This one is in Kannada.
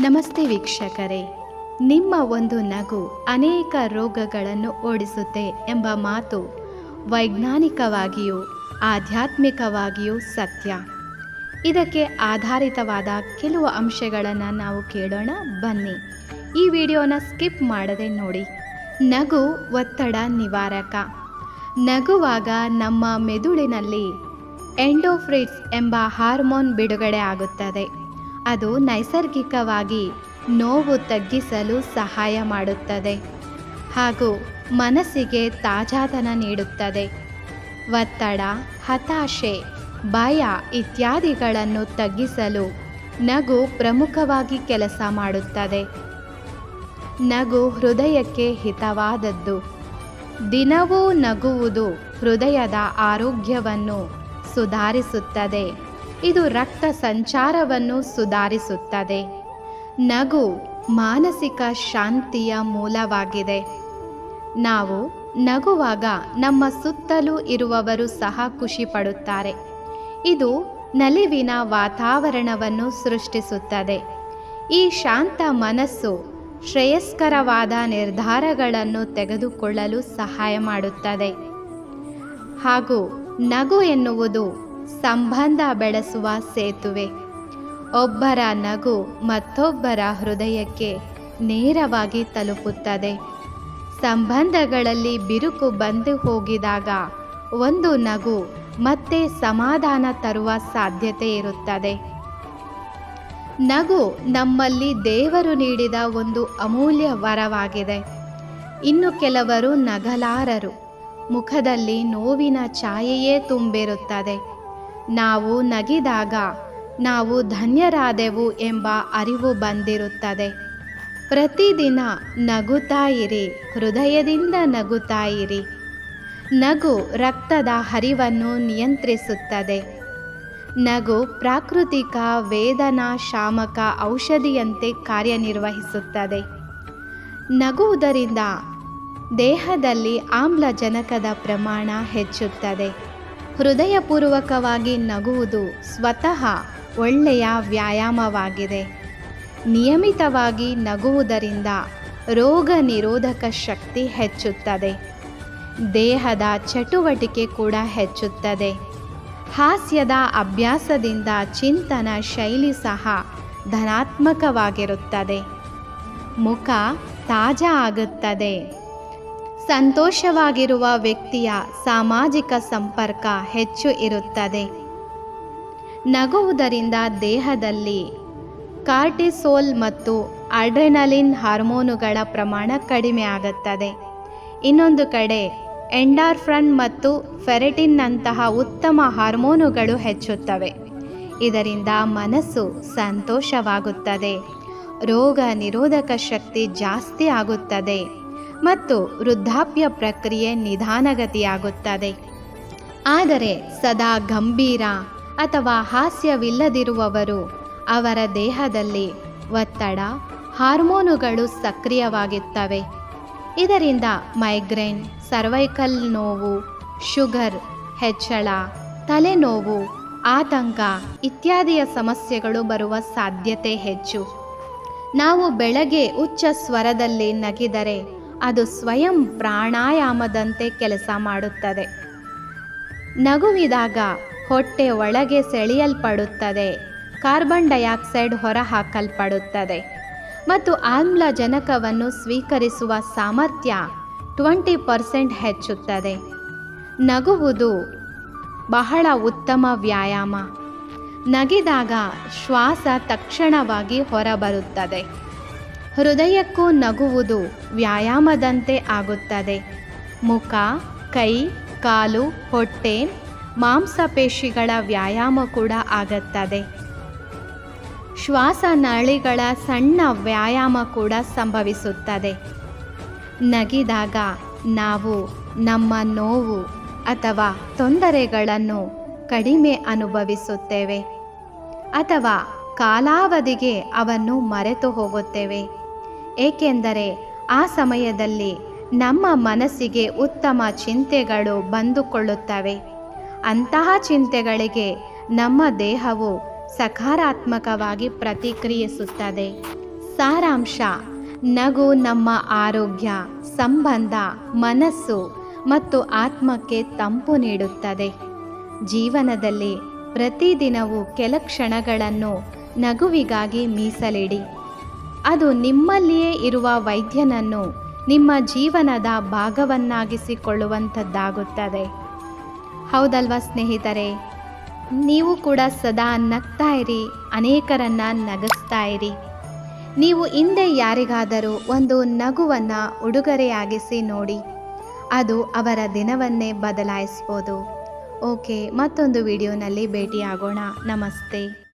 ನಮಸ್ತೆ ವೀಕ್ಷಕರೇ. ನಿಮ್ಮ ಒಂದು ನಗು ಅನೇಕ ರೋಗಗಳನ್ನು ಓಡಿಸುತ್ತೆ ಎಂಬ ಮಾತು ವೈಜ್ಞಾನಿಕವಾಗಿಯೂ ಆಧ್ಯಾತ್ಮಿಕವಾಗಿಯೂ ಸತ್ಯ. ಇದಕ್ಕೆ ಆಧಾರಿತವಾದ ಕೆಲವು ಅಂಶಗಳನ್ನು ನಾವು ಕೇಳೋಣ, ಬನ್ನಿ. ಈ ವಿಡಿಯೋನ ಸ್ಕಿಪ್ ಮಾಡದೆ ನೋಡಿ. ನಗು ಒತ್ತಡ ನಿವಾರಕ. ನಗುವಾಗ ನಮ್ಮ ಮೆದುಳಿನಲ್ಲಿ ಎಂಡೋಫ್ರಿಟ್ಸ್ ಎಂಬ ಹಾರ್ಮೋನ್ ಬಿಡುಗಡೆ ಆಗುತ್ತದೆ. ಅದು ನೈಸರ್ಗಿಕವಾಗಿ ನೋವು ತಗ್ಗಿಸಲು ಸಹಾಯ ಮಾಡುತ್ತದೆ ಹಾಗೂ ಮನಸ್ಸಿಗೆ ತಾಜಾತನ ನೀಡುತ್ತದೆ. ಒತ್ತಡ, ಹತಾಶೆ, ಭಯ ಇತ್ಯಾದಿಗಳನ್ನು ತಗ್ಗಿಸಲು ನಗು ಪ್ರಮುಖವಾಗಿ ಕೆಲಸ ಮಾಡುತ್ತದೆ. ನಗು ಹೃದಯಕ್ಕೆ ಹಿತವಾದದ್ದು. ದಿನವೂ ನಗುವುದು ಹೃದಯದ ಆರೋಗ್ಯವನ್ನು ಸುಧಾರಿಸುತ್ತದೆ. ಇದು ರಕ್ತ ಸಂಚಾರವನ್ನು ಸುಧಾರಿಸುತ್ತದೆ. ನಗು ಮಾನಸಿಕ ಶಾಂತಿಯ ಮೂಲವಾಗಿದೆ. ನಾವು ನಗುವಾಗ ನಮ್ಮ ಸುತ್ತಲೂ ಇರುವವರು ಸಹ ಖುಷಿ ಪಡುತ್ತಾರೆ ಇದು ನಲಿವಿನ ವಾತಾವರಣವನ್ನು ಸೃಷ್ಟಿಸುತ್ತದೆ. ಈ ಶಾಂತ ಮನಸ್ಸು ಶ್ರೇಯಸ್ಕರವಾದ ನಿರ್ಧಾರಗಳನ್ನು ತೆಗೆದುಕೊಳ್ಳಲು ಸಹಾಯ ಮಾಡುತ್ತದೆ. ಹಾಗೂ ನಗು ಎನ್ನುವುದು ಸಂಬಂಧ ಬೆಳೆಸುವ ಸೇತುವೆ. ಒಬ್ಬರ ನಗು ಮತ್ತೊಬ್ಬರ ಹೃದಯಕ್ಕೆ ನೇರವಾಗಿ ತಲುಪುತ್ತದೆ. ಸಂಬಂಧಗಳಲ್ಲಿ ಬಿರುಕು ಬಂದು ಹೋಗಿದಾಗ ಒಂದು ನಗು ಮತ್ತೆ ಸಮಾಧಾನ ತರುವ ಸಾಧ್ಯತೆ ಇರುತ್ತದೆ. ನಗು ನಮ್ಮಲ್ಲಿ ದೇವರು ನೀಡಿದ ಒಂದು ಅಮೂಲ್ಯ ವರವಾಗಿದೆ. ಇನ್ನು ಕೆಲವರು ನಗಲಾರರು. ಮುಖದಲ್ಲಿ ನೋವಿನ ಛಾಯೆಯೇ ತುಂಬಿರುತ್ತದೆ. ನಾವು ನಗಿದಾಗ ನಾವು ಧನ್ಯರಾದೆವು ಎಂಬ ಅರಿವು ಬಂದಿರುತ್ತದೆ. ಪ್ರತಿದಿನ ನಗುತ್ತಾ ಇರಿ, ಹೃದಯದಿಂದ ನಗುತ್ತಾ ಇರಿ. ನಗು ರಕ್ತದ ಹರಿವನ್ನು ನಿಯಂತ್ರಿಸುತ್ತದೆ. ನಗು ಪ್ರಾಕೃತಿಕ ವೇದನಾ ಶಾಮಕ ಔಷಧಿಯಂತೆ ಕಾರ್ಯನಿರ್ವಹಿಸುತ್ತದೆ. ನಗುವುದರಿಂದ ದೇಹದಲ್ಲಿ ಆಮ್ಲಜನಕದ ಪ್ರಮಾಣ ಹೆಚ್ಚುತ್ತದೆ. ಹೃದಯಪೂರ್ವಕವಾಗಿ ನಗುವುದು ಸ್ವತಃ ಒಳ್ಳೆಯ ವ್ಯಾಯಾಮವಾಗಿದೆ. ನಿಯಮಿತವಾಗಿ ನಗುವುದರಿಂದ ರೋಗ ನಿರೋಧಕ ಶಕ್ತಿ ಹೆಚ್ಚುತ್ತದೆ. ದೇಹದ ಚಟುವಟಿಕೆ ಕೂಡ ಹೆಚ್ಚುತ್ತದೆ. ಹಾಸ್ಯದ ಅಭ್ಯಾಸದಿಂದ ಚಿಂತನ ಶೈಲಿ ಸಹ ಧನಾತ್ಮಕವಾಗಿರುತ್ತದೆ. ಮುಖ ತಾಜಾ ಆಗುತ್ತದೆ. ಸಂತೋಷವಾಗಿರುವ ವ್ಯಕ್ತಿಯ ಸಾಮಾಜಿಕ ಸಂಪರ್ಕ ಹೆಚ್ಚು ಇರುತ್ತದೆ. ನಗುವುದರಿಂದ ದೇಹದಲ್ಲಿ ಕಾರ್ಟಿಸೋಲ್ ಮತ್ತು ಅಡ್ರೆನಲಿನ್ ಹಾರ್ಮೋನುಗಳ ಪ್ರಮಾಣ ಕಡಿಮೆ ಆಗುತ್ತದೆ. ಇನ್ನೊಂದು ಕಡೆ ಎಂಡಾರ್ಫ್ರನ್ ಮತ್ತು ಫೆರೆಟಿನ್ನಂತಹ ಉತ್ತಮ ಹಾರ್ಮೋನುಗಳು ಹೆಚ್ಚುತ್ತವೆ. ಇದರಿಂದ ಮನಸ್ಸು ಸಂತೋಷವಾಗುತ್ತದೆ. ರೋಗ ನಿರೋಧಕ ಶಕ್ತಿ ಜಾಸ್ತಿ ಆಗುತ್ತದೆ. ಮತ್ತು ವೃದ್ಧಾಪ್ಯ ಪ್ರಕ್ರಿಯೆ ನಿಧಾನಗತಿಯಾಗುತ್ತದೆ. ಆದರೆ ಸದಾ ಗಂಭೀರ ಅಥವಾ ಹಾಸ್ಯವಿಲ್ಲದಿರುವವರು ಅವರ ದೇಹದಲ್ಲಿ ಒತ್ತಡ, ಹಾರ್ಮೋನುಗಳು ಸಕ್ರಿಯವಾಗುತ್ತವೆ ಇದರಿಂದ ಮೈಗ್ರೇನ್, ಸರ್ವೈಕಲ್ ನೋವು, ಶುಗರ್, ಹೆಚ್ಚಳ, ತಲೆನೋವು, ಆತಂಕ ಇತ್ಯಾದಿಯ ಸಮಸ್ಯೆಗಳು ಬರುವ ಸಾಧ್ಯತೆ ಹೆಚ್ಚು. ನಾವು ಬೆಳಗ್ಗೆ ಉಚ್ಚ ಸ್ವರದಲ್ಲಿ ನಗಿದರೆ ಅದು ಸ್ವಯಂ ಪ್ರಾಣಾಯಾಮದಂತೆ ಕೆಲಸ ಮಾಡುತ್ತದೆ. ನಗುವಿದಾಗ ಹೊಟ್ಟೆ ಒಳಗೆ ಸೆಳೆಯಲ್ಪಡುತ್ತದೆ. Carbon dioxide ಹೊರಹಾಕಲ್ಪಡುತ್ತದೆ. ಮತ್ತು ಆಮ್ಲಜನಕವನ್ನು ಸ್ವೀಕರಿಸುವ ಸಾಮರ್ಥ್ಯ ಟ್ವೆಂಟಿ ಪರ್ಸೆಂಟ್ ಹೆಚ್ಚುತ್ತದೆ. ನಗುವುದು ಬಹಳ ಉತ್ತಮ ವ್ಯಾಯಾಮ. ನಗಿದಾಗ ಶ್ವಾಸ ತಕ್ಷಣವಾಗಿ ಹೊರಬರುತ್ತದೆ. ಹೃದಯಕ್ಕೂ ನಗುವುದು ವ್ಯಾಯಾಮದಂತೆ ಆಗುತ್ತದೆ. ಮುಖ, ಕೈ, ಕಾಲು, ಹೊಟ್ಟೆ, ಮಾಂಸಪೇಶಿಗಳ ವ್ಯಾಯಾಮ ಕೂಡ ಆಗುತ್ತದೆ. ಶ್ವಾಸನಾಳಿಗಳ ಸಣ್ಣ ವ್ಯಾಯಾಮ ಕೂಡ ಸಂಭವಿಸುತ್ತದೆ. ನಗಿದಾಗ ನಾವು ನಮ್ಮ ನೋವು ಅಥವಾ ತೊಂದರೆಗಳನ್ನು ಕಡಿಮೆ ಅನುಭವಿಸುತ್ತೇವೆ ಅಥವಾ ಕಾಲಾವಧಿಗೆ ಅವನ್ನು ಮರೆತು ಹೋಗುತ್ತೇವೆ ಏಕೆಂದರೆ ಆ ಸಮಯದಲ್ಲಿ ನಮ್ಮ ಮನಸ್ಸಿಗೆ ಉತ್ತಮ ಚಿಂತೆಗಳು ಬಂದುಕೊಳ್ಳುತ್ತವೆ. ಅಂತಹ ಚಿಂತೆಗಳಿಗೆ ನಮ್ಮ ದೇಹವು ಸಕಾರಾತ್ಮಕವಾಗಿ ಪ್ರತಿಕ್ರಿಯಿಸುತ್ತದೆ. ಸಾರಾಂಶ, ನಗು ನಮ್ಮ ಆರೋಗ್ಯ, ಸಂಬಂಧ, ಮನಸ್ಸು ಮತ್ತು ಆತ್ಮಕ್ಕೆ ತಂಪು ನೀಡುತ್ತದೆ. ಜೀವನದಲ್ಲಿ ಪ್ರತಿದಿನವೂ ಕೆಲ ಕ್ಷಣಗಳನ್ನು ನಗುವಿಗಾಗಿ ಮೀಸಲಿಡಿ. ಅದು ನಿಮ್ಮಲ್ಲಿಯೇ ಇರುವ ವೈದ್ಯನನ್ನು ನಿಮ್ಮ ಜೀವನದ ಭಾಗವನ್ನಾಗಿಸಿಕೊಳ್ಳುವಂಥದ್ದಾಗುತ್ತದೆ. ಹೌದಲ್ವಾ ಸ್ನೇಹಿತರೆ? ನೀವು ಕೂಡ ಸದಾ ನಗ್ತಾ ಇರಿ, ಅನೇಕರನ್ನ ನಗಿಸ್ತಾ ಇರಿ. ನೀವು ಹಿಂದೆ ಯಾರಿಗಾದರೂ ಒಂದು ನಗುವನ್ನು ಉಡುಗೊರೆಯಾಗಿಸಿ ನೋಡಿ, ಅದು ಅವರ ದಿನವನ್ನೇ ಬದಲಾಯಿಸ್ಬೋದು. ಓಕೆ, ಮತ್ತೊಂದು ವಿಡಿಯೋನಲ್ಲಿ ಭೇಟಿಯಾಗೋಣ. ನಮಸ್ತೆ.